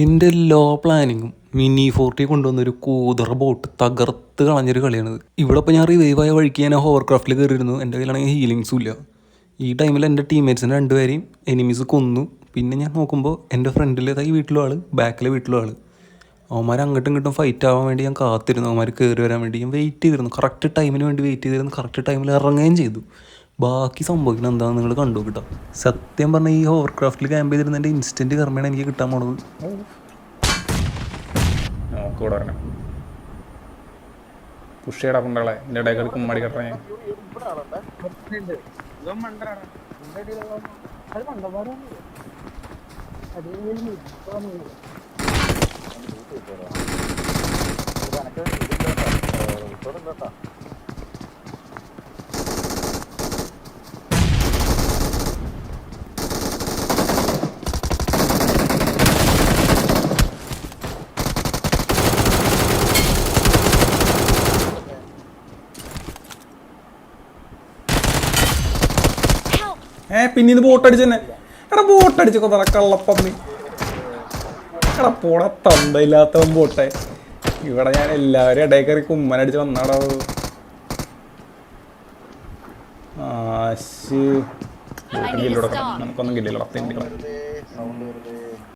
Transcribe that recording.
എന്റെ എല്ലാ പ്ലാനിങ്ങും മിനി ഫോർട്ടി കൊണ്ടുവന്നൊരു കൂതറ ബോട്ട് തകർത്ത് കളഞ്ഞൊരു കളിയാണിത്. ഇവിടെ ഇപ്പോൾ ഞാൻ റിവൈവ് ആയ വഴിക്ക് ഞാൻ ഹോവർ ക്രാഫ്റ്റിൽ കയറിയിരുന്നു. എന്റെ കയ്യിലാണെങ്കിൽ ഹീലിങ്സും ഇല്ല. ഈ ടൈമിൽ എന്റെ ടീംമേറ്റ്സിനെ രണ്ടുപേരെയും എനിമീസ് കൊന്നു. പിന്നെ ഞാൻ നോക്കുമ്പോൾ എന്റെ ഫ്രണ്ടിലേതായി വീട്ടിലും ആൾ? ബാക്കിലെ വീട്ടിലും ആൾ. അവന്മാർ അങ്ങോട്ടും ഇങ്ങോട്ടും ഫൈറ്റ് ആവാൻ വേണ്ടി ഞാൻ കാത്തിരുന്നു. അവന്മാർ കയറി വരാൻ വേണ്ടി ഞാൻ വെയിറ്റ് ചെയ്തിരുന്നു. കറക്റ്റ് ടൈമിന് വേണ്ടി വെയിറ്റ് ചെയ്തിരുന്നു. കറക്റ്റ് ടൈമിൽ ഇറങ്ങുകയും ചെയ്തു. ബാക്കി സംഭവിക്കുന്നത് എന്താണെന്ന് നിങ്ങൾ കണ്ടു കിട്ടാം. സത്യം പറഞ്ഞാൽ ഈ ഹോവർ ക്രാഫ്റ്റിൽ ക്യാമ്പ് ചെയ്തിരുന്നതിന്റെ ഇൻസ്റ്റന്റ് കർമ്മയാണ് എനിക്ക് കിട്ടാൻ പോണത്. ഇവിടെ വരണം. പുഷ് ചെയ്യടാ പുണ്ടകളെ എന്റെ ഇടയ്ക്ക് കുമ്മടി കട്ടറ ഞാൻ ഏ പിന്നെ ഇത് ബോട്ട് അടിച്ചെന്നെ. എടാ ബോട്ട് അടിച്ച് കൊതറ കള്ളപ്പന്നി. എടാ പോടാ തന്തയില്ലാത്തവൻ ബോട്ടെ ഇവിടെ ഞാൻ എല്ലാവരും ഇടയിൽ കയറി കുമ്മനടിച്ച് വന്നാടാ. ആശ് നമുക്കൊന്നും കില്ലില്ല തെണ്ടികളെ